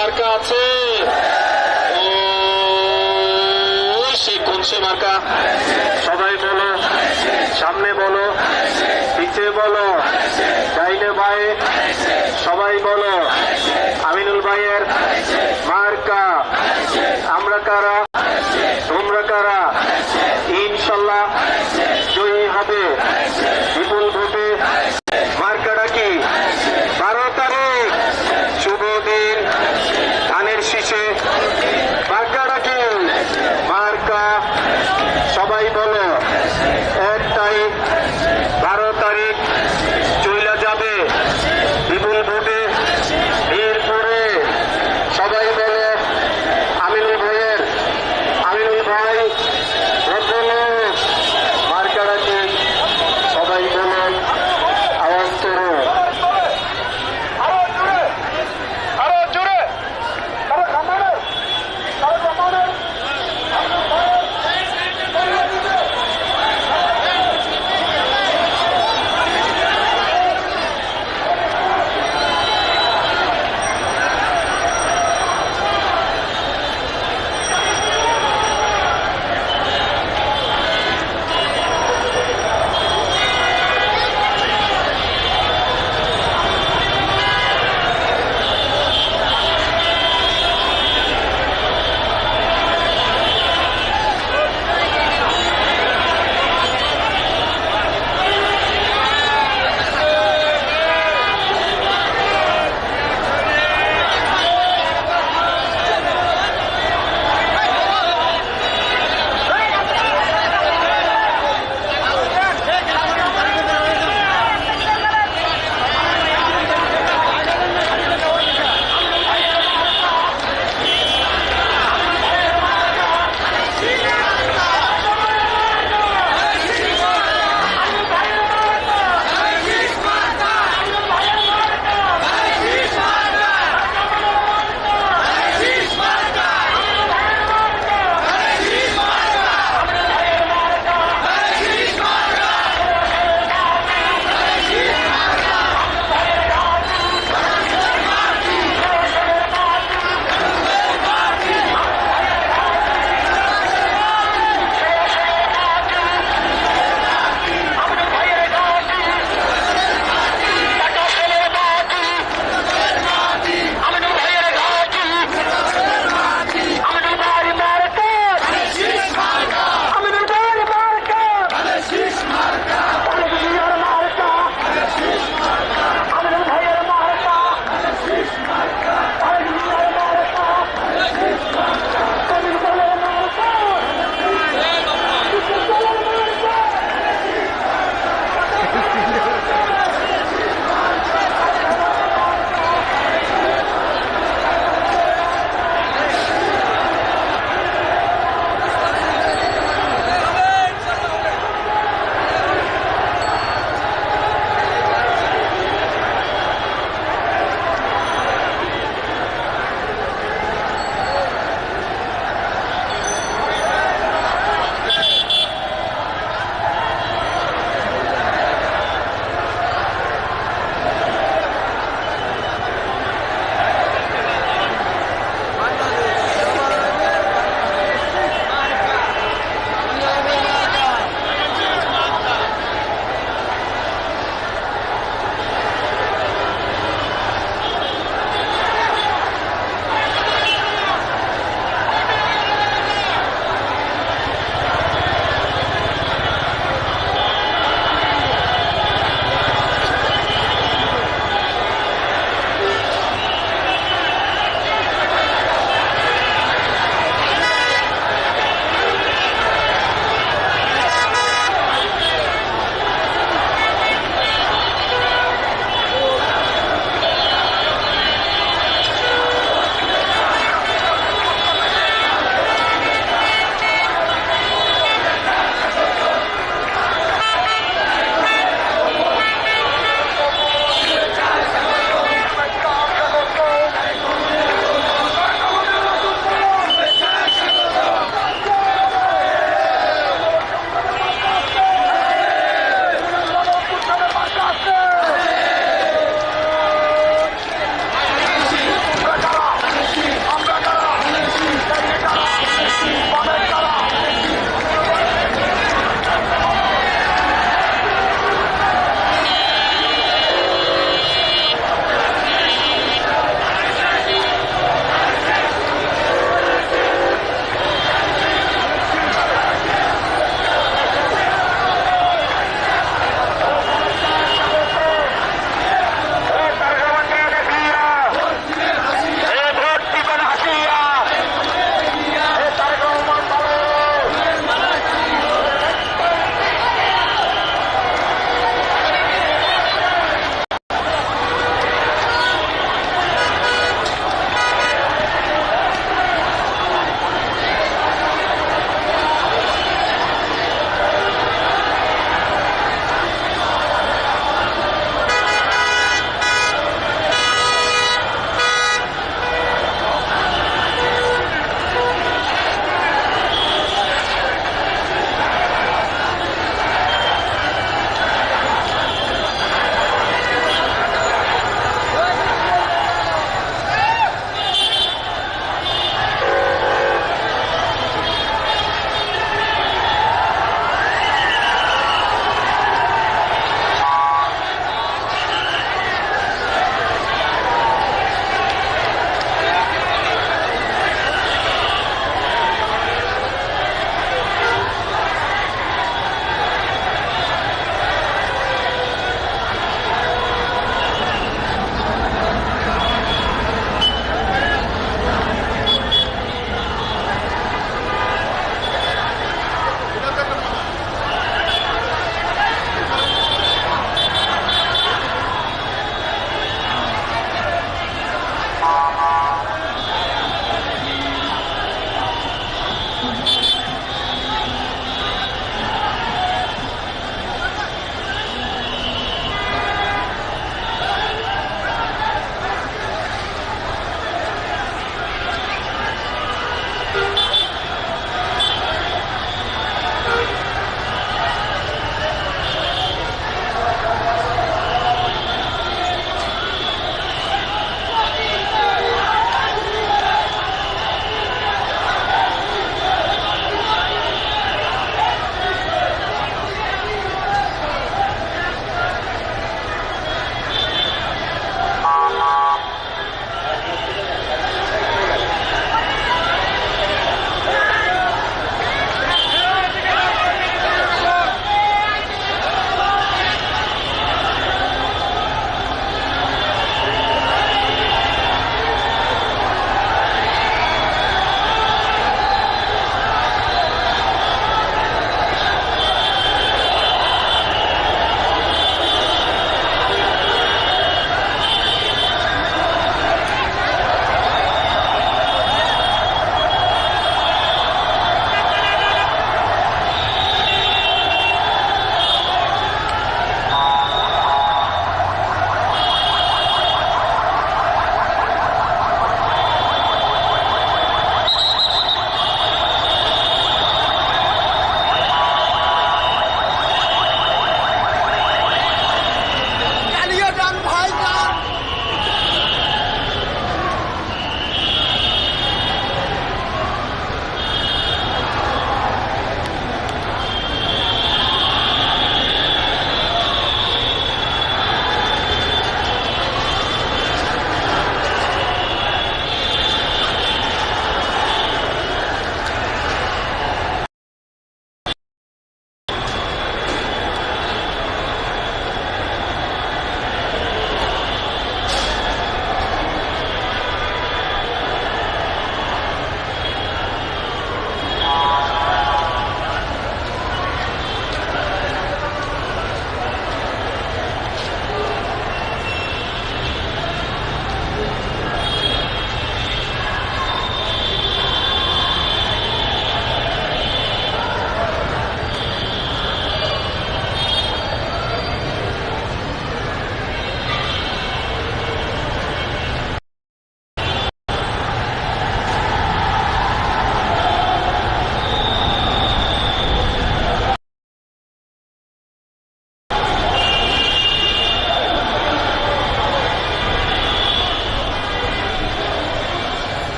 মার্কা আছে। সেই কোন সে মার্কা? সবাই বলো, সামনে বলো পিছে বলো, ডাইনে ভাই সবাই বলো, আমিনুল ভাইয়ের মার্কা।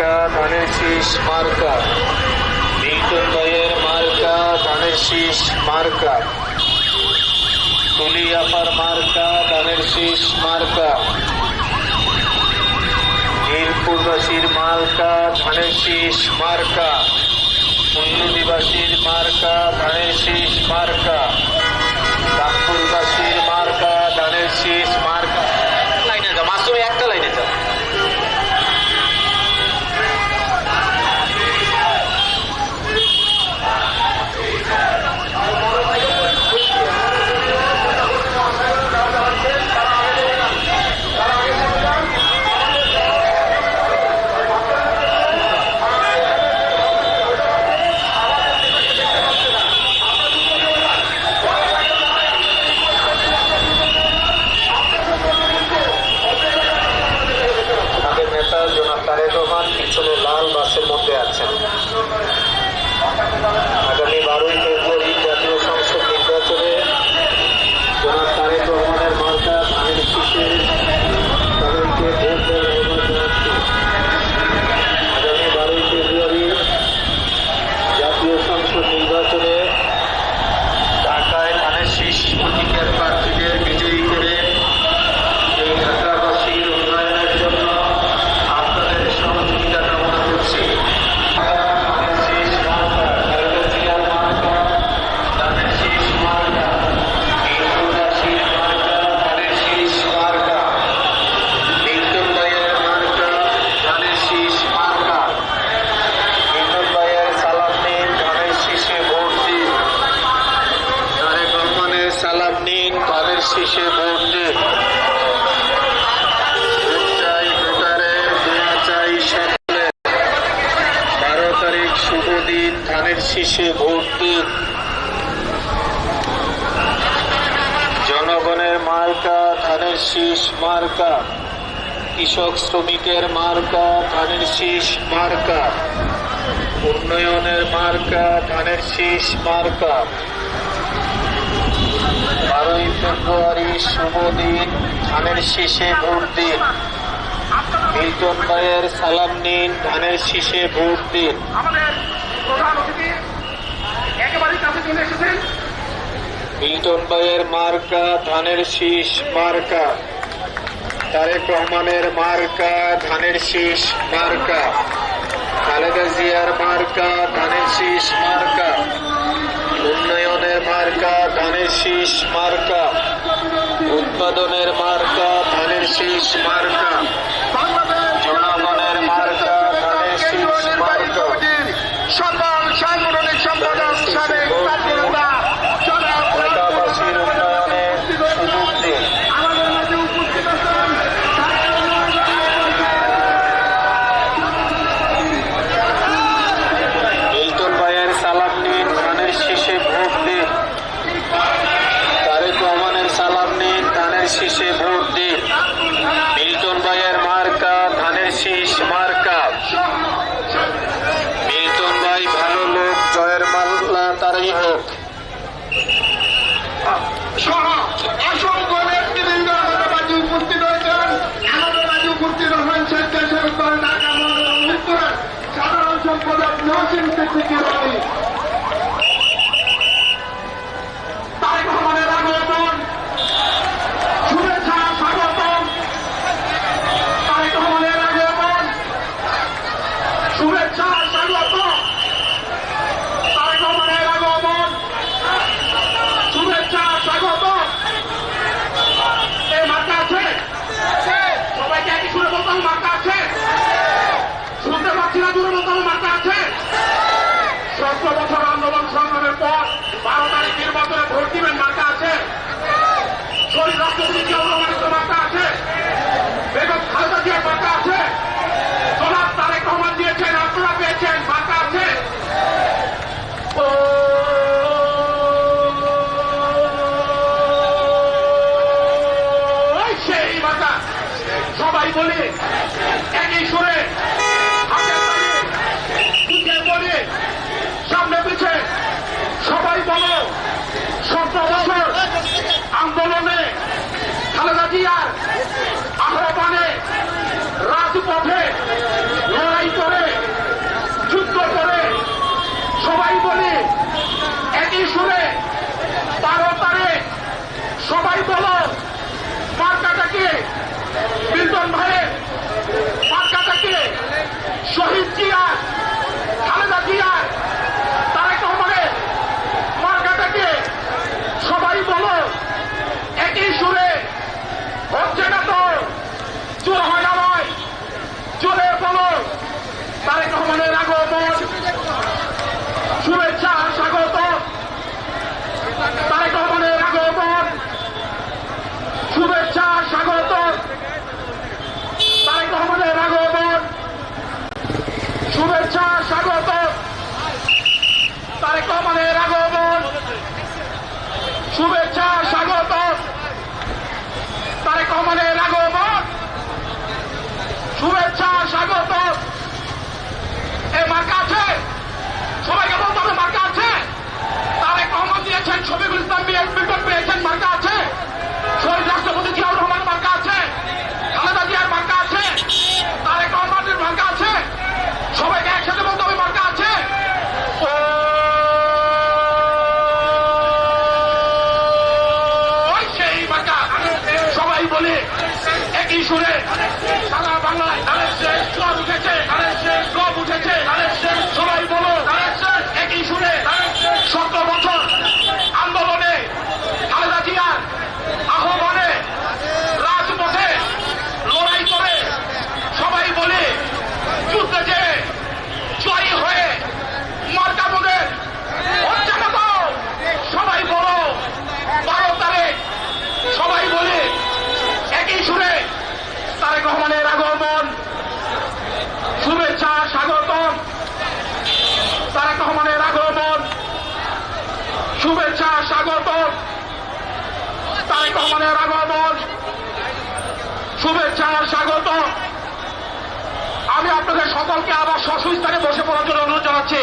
मालका मार्ग मृत्युंजय मार्ग धनशीष मार्ग तुलियापर मार्ग धनशीष मार्ग नीरपुरशीर मार्ग धनशीष मार्ग कुंडुदीवशीर मार्ग धनशीष मार्ग नागपुरशीर मार्ग धनशीष मार्ग শীষ মার্কা কৃষক শ্রমিকের মার্কা ধানের শীষ মার্কা উন্নয়নের মার্কা ধানের শীষ মার্কা বারোই ফেব্রুয়ারি শুভ দিন, ধানের শীষে ভোট দিন। মিল্টন ভাইয়ের সালাম নিন, ধানের শীষে ভোট দিন। আমাদের প্রধান অতিথি একেবারে কাছে চলে এসেছেন। মিল্টন ভাইয়ের মার্কা ধানের শীষ মার্কা। তারেক রহমানের মার্কা ধানের শীষ মার্কা। খালেদা জিয়ার মার্কা ধানের শীষ মার্কা। উন্নয়নের মার্কা ধানের শীষ মার্কা। উৎপাদনের মার্কা ধানের শীষ মার্কা। সহ অসংখ্য নেতৃবৃন্দ আমাদের মাঝে উপস্থিত হয়েছেন। সাধারণ সম্পাদক নসীম সিদ্দিকী America! একই সুরে বারো তারিখ সবাই বলো মার্কাটাকে বিল্টন ভাইয়ের শুভেচ্ছা স্বাগত। আমি আপনাদের সকলকে আবার স্বস্থানে বসে পড়ার জন্য অনুরোধ জানাচ্ছি।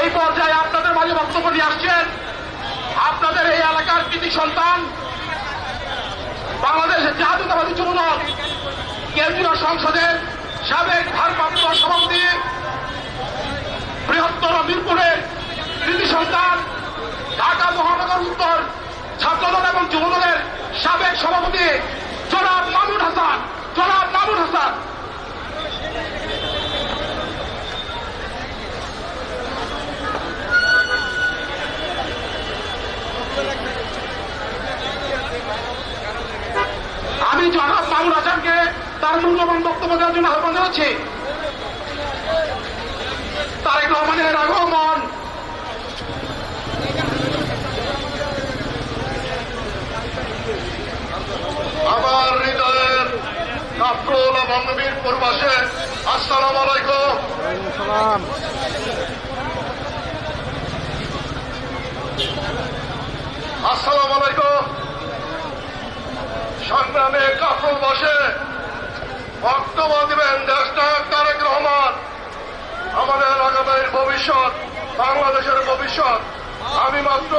এই পর্যায়ে আপনাদের মাঝে বক্তব্য নিয়ে আসছেন আপনাদের এই এলাকার কৃতি সন্তান, বাংলাদেশের জাতীয়তাবাদী যুবদল কেন্দ্রীয় সংসদের সাবেক ভারপ্রাপ্ত সভাপতি, বৃহত্তর মিরপুরের কৃতি সন্তান, ঢাকা মহানগর উত্তর ছাত্রদল এবং যুবদলের সাবেক সভাপতি মামুন হাসান, জনাব মামুন হাসান। আমি জনাব মামুন হাসানকে তার মূল্যবান বক্তব্য দেওয়ার জন্য আহ্বান জানাচ্ছি। তারেক রহমানের আগমন। এবং বীরপুর আসসালাম আলাইকুম। আসসালাম আলাইকুম। সংগ্রামে কাফরুল বসে বক্তব্য দিবেন দেশনায়ক তারেক রহমান। আমাদের আগামীর ভবিষ্যৎ, বাংলাদেশের ভবিষ্যৎ। আমি মাত্র